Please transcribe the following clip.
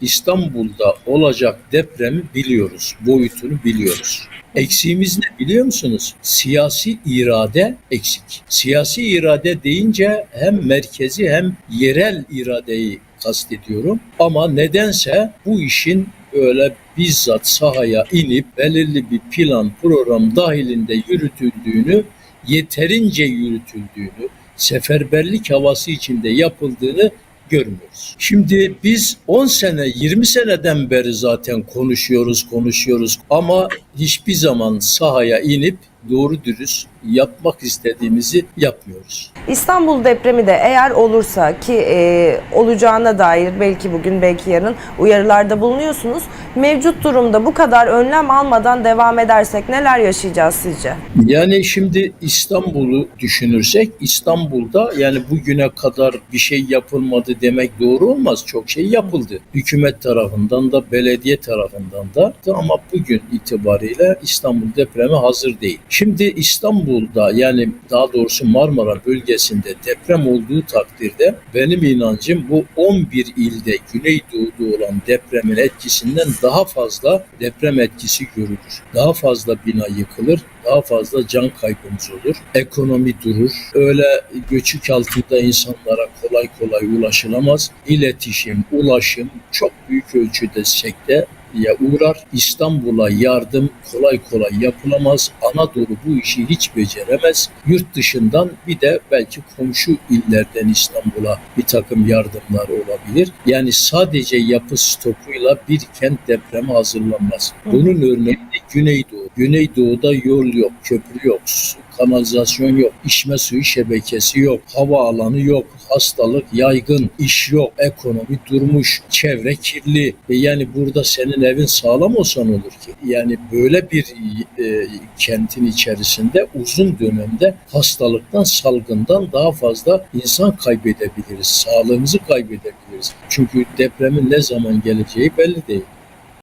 İstanbul'da olacak depremi biliyoruz. Boyutunu biliyoruz. Eksiğimiz ne biliyor musunuz? Siyasi irade eksik. Siyasi irade deyince hem merkezi hem yerel iradeyi kastediyorum. Ama nedense bu işin öyle bizzat sahaya inip belirli bir plan program dahilinde yürütüldüğünü, yeterince yürütüldüğünü, seferberlik havası içinde yapıldığını görmüyoruz. Şimdi biz 10 sene 20 seneden beri zaten konuşuyoruz konuşuyoruz ama hiçbir zaman sahaya inip doğru dürüst yapmak istediğimizi yapmıyoruz. İstanbul depremi de eğer olursa ki e, olacağına dair belki bugün belki yarın uyarılarda bulunuyorsunuz. Mevcut durumda bu kadar önlem almadan devam edersek neler yaşayacağız sizce? Yani şimdi İstanbul'u düşünürsek İstanbul'da yani bugüne kadar bir şey yapılmadı demek doğru olmaz. Çok şey yapıldı. Hükümet tarafından da belediye tarafından da ama bugün itibariyle İstanbul depreme hazır değil. Şimdi İstanbul'da yani daha doğrusu Marmara bölgesinde deprem olduğu takdirde benim inancım bu 11 ilde Güneydoğu'da olan depremin etkisinden daha fazla deprem etkisi görülür. Daha fazla bina yıkılır, daha fazla can kaybımız olur. Ekonomi durur. Öyle göçük altında insanlara kolay kolay ulaşılamaz. İletişim, ulaşım çok büyük ölçüde sekte ya uğrar. İstanbul'a yardım kolay kolay yapılamaz. Anadolu bu işi hiç beceremez. Yurt dışından bir de belki komşu illerden İstanbul'a bir takım yardımlar olabilir. Yani sadece yapı stokuyla bir kent depreme hazırlanmaz. Bunun örneği de Güneydoğu. Güneydoğu'da yol yok, köprü yok, kanalizasyon yok, içme suyu şebekesi yok, hava alanı yok, hastalık yaygın, iş yok, ekonomi durmuş, çevre kirli. E yani burada senin evin sağlam olsa ne olur ki? Yani böyle bir e, kentin içerisinde uzun dönemde hastalıktan, salgından daha fazla insan kaybedebiliriz. Sağlığımızı kaybedebiliriz. Çünkü depremin ne zaman geleceği belli değil.